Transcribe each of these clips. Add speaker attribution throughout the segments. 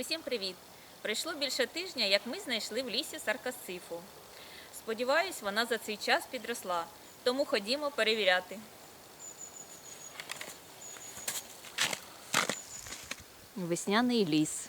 Speaker 1: Усім привіт! Пройшло більше тижня, як ми знайшли в лісі саркасифу. Сподіваюсь, вона за цей час підросла, тому ходімо перевіряти. Весняний ліс.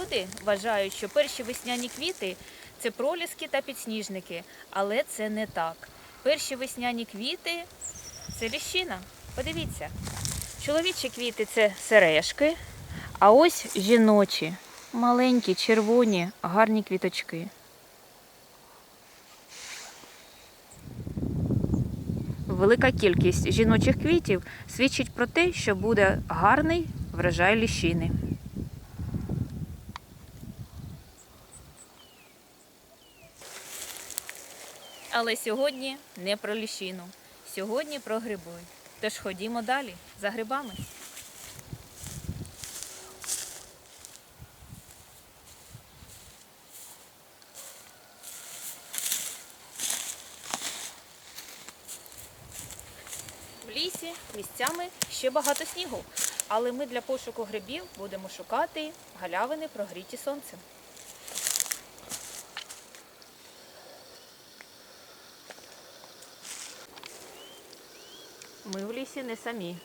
Speaker 1: Люди вважають, що перші весняні квіти це проліски та підсніжники, але це не так. Перші весняні квіти це ліщина. Подивіться. Чоловічі квіти це сережки, а ось жіночі, маленькі, червоні, гарні квіточки. Велика кількість жіночих квітів свідчить про те, що буде гарний врожай ліщини. Але сьогодні не про ліщину, сьогодні про гриби. Тож ходімо далі за грибами. В лісі місцями ще багато снігу, але ми для пошуку грибів будемо шукати галявини прогріті сонцем. Ми в лісі не самі.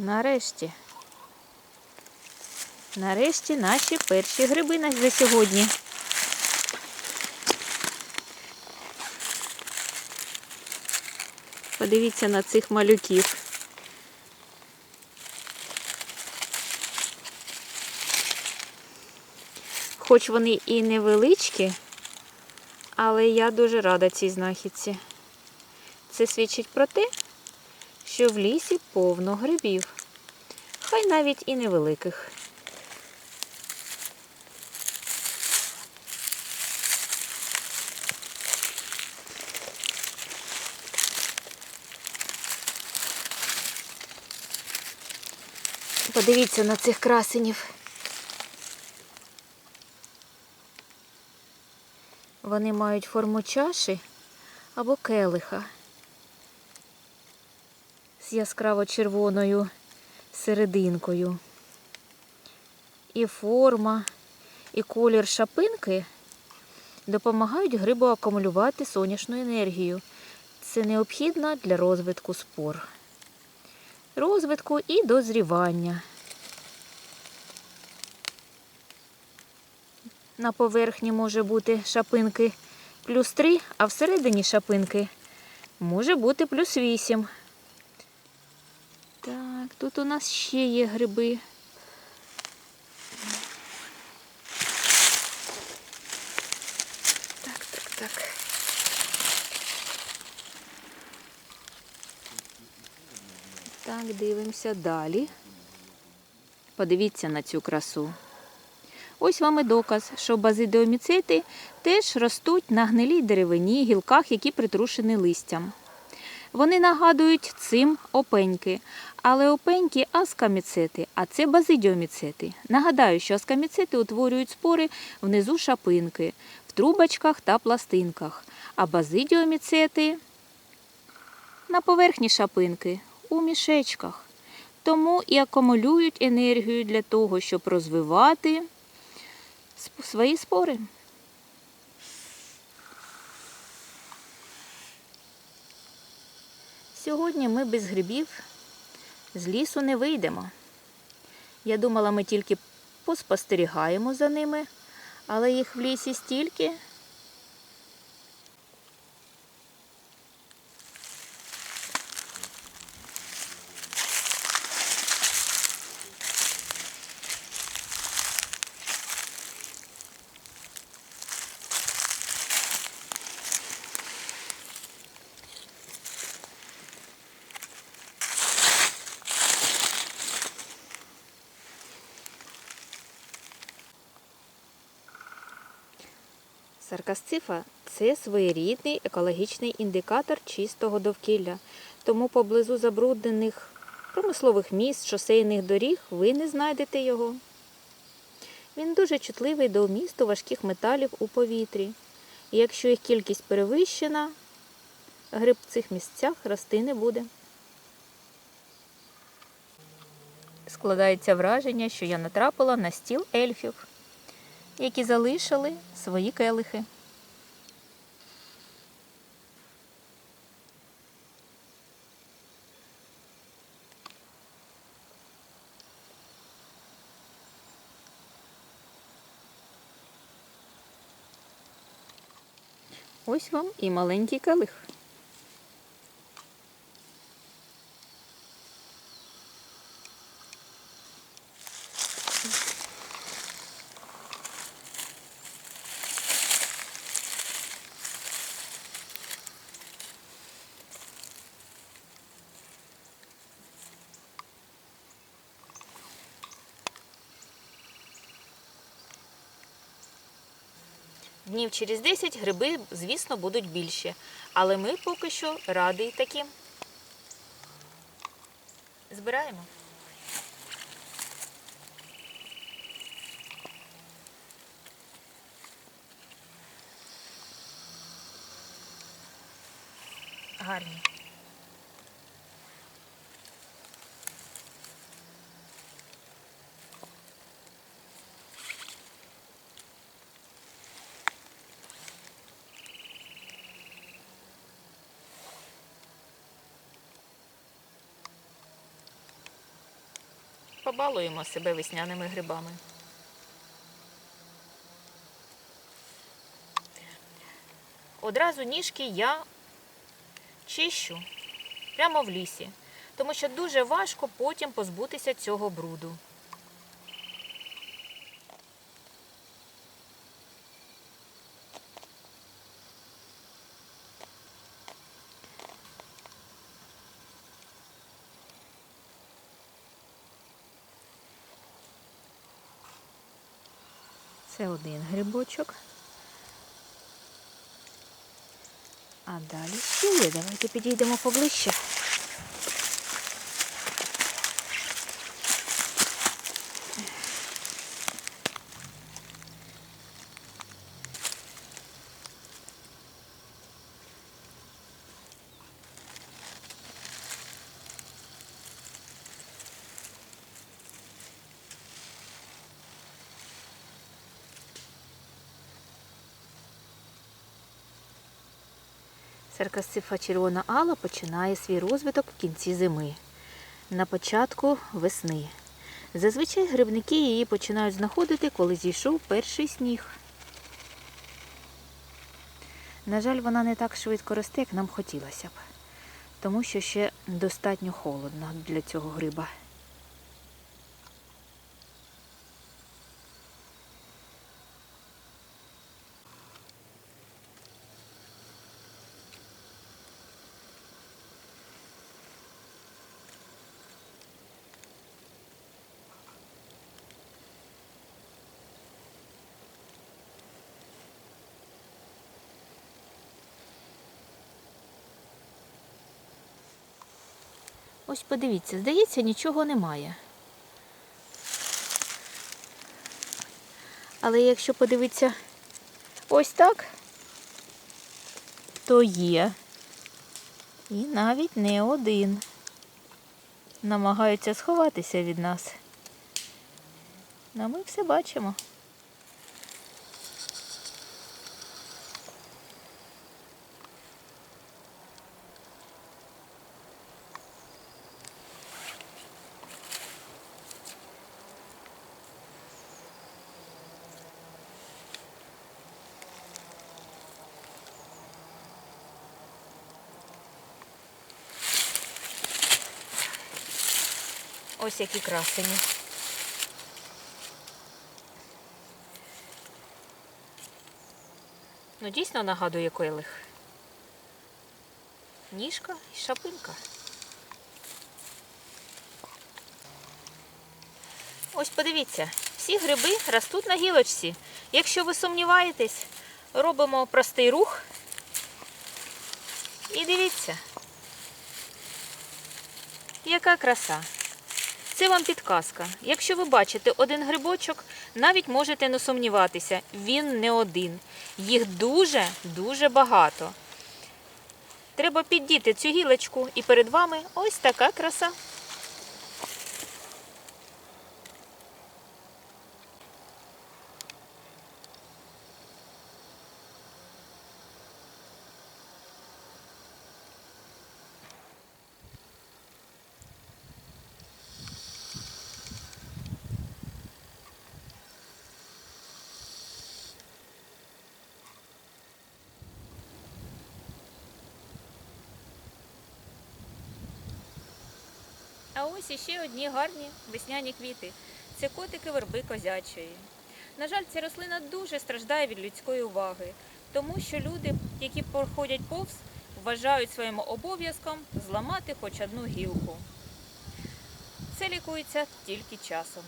Speaker 1: Нарешті. Нарешті наші перші гриби на за сьогодні. Подивіться на цих малюків. Хоч вони і невеличкі, але я дуже рада цій знахідці. Це свідчить про те, що в лісі повно грибів, хай навіть і невеликих. Подивіться на цих красенів. Вони мають форму чаші або келиха з яскраво червоною серединкою. І форма, і колір шапинки допомагають грибу акумулювати сонячну енергію. Це необхідно для розвитку спор, розвитку і дозрівання. На поверхні може бути шапинки плюс 3, а всередині шапинки може бути плюс 8. Так, тут у нас ще є гриби. Так, так, так. Так, дивимося далі. Подивіться на цю красу. Ось вам і доказ, що базидіоміцети теж ростуть на гнилій деревині, гілках, які притрушені листям. Вони нагадують цим опеньки, але опеньки аскаміцети, а це базидіоміцети. Нагадаю, що аскаміцети утворюють спори внизу шапинки, в трубочках та пластинках, а базидіоміцети на поверхні шапинки у мішечках. Тому і акумулюють енергію для того, щоб розвивати свої спори. Сьогодні ми без грибів з лісу не вийдемо. Я думала, ми тільки поспостерігаємо за ними, Але їх в лісі стільки. Саркасцифа це своєрідний екологічний індикатор чистого довкілля, тому поблизу забруднених промислових міст, шосейних доріг ви не знайдете його. Він дуже чутливий до вмісту важких металів у повітрі. І якщо їх кількість перевищена, гриб в цих місцях рости не буде. Складається враження, що я натрапила на стіл ельфів які залишили свої келихи. Ось вам і маленький келих. Днів через 10 гриби, звісно, будуть більші, але ми поки що раді й таким. Збираємо. Гарні. Побалуємо себе весняними грибами. Одразу ніжки я чищу прямо в лісі, тому що дуже важко потім позбутися цього бруду. Це один грибочок. А далі ще є. Давайте підійдемо поближче. Серкасцифа червона ала починає свій розвиток в кінці зими, на початку весни. Зазвичай грибники її починають знаходити, коли зійшов перший сніг. На жаль, вона не так швидко росте, як нам хотілося б, тому що ще достатньо холодно для цього гриба. Ось подивіться, здається, нічого немає. Але якщо подивитися ось так, то є. І навіть не один. Намагаються сховатися від нас. А ми все бачимо. Ось які красені. Ну, дійсно нагадує келих. Ніжка і шапинка. Ось подивіться, всі гриби ростуть на гілочці. Якщо ви сумніваєтесь, робимо простий рух. І дивіться, яка краса. Це вам підказка. Якщо ви бачите один грибочок, навіть можете не сумніватися, він не один. Їх дуже-дуже багато. Треба піддіти цю гілочку, і перед вами ось така краса. А ось іще одні гарні весняні квіти. Це котики верби козячої. На жаль, ця рослина дуже страждає від людської уваги, тому що люди, які проходять повз, вважають своїм обов'язком зламати хоч одну гілку. Це лікується тільки часом.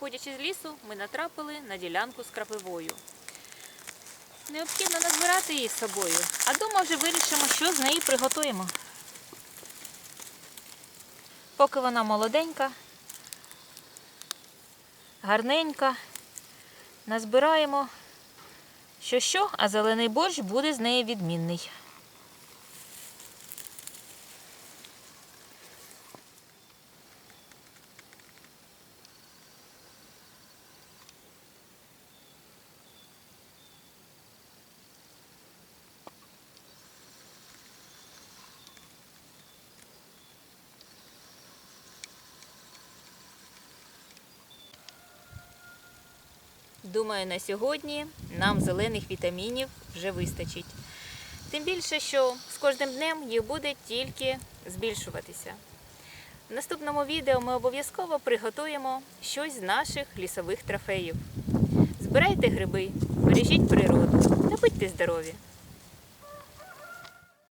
Speaker 1: Виходячи з лісу, ми натрапили на ділянку з крапивою. Необхідно назбирати її з собою, а дома вже вирішимо, що з неї приготуємо. Поки вона молоденька, гарненька, назбираємо що що, а зелений борщ буде з неї відмінний. Думаю, на сьогодні нам зелених вітамінів вже вистачить. Тим більше, що з кожним днем їх буде тільки збільшуватися. В наступному відео ми обов'язково приготуємо щось з наших лісових трофеїв. Збирайте гриби, бережіть природу та будьте здорові!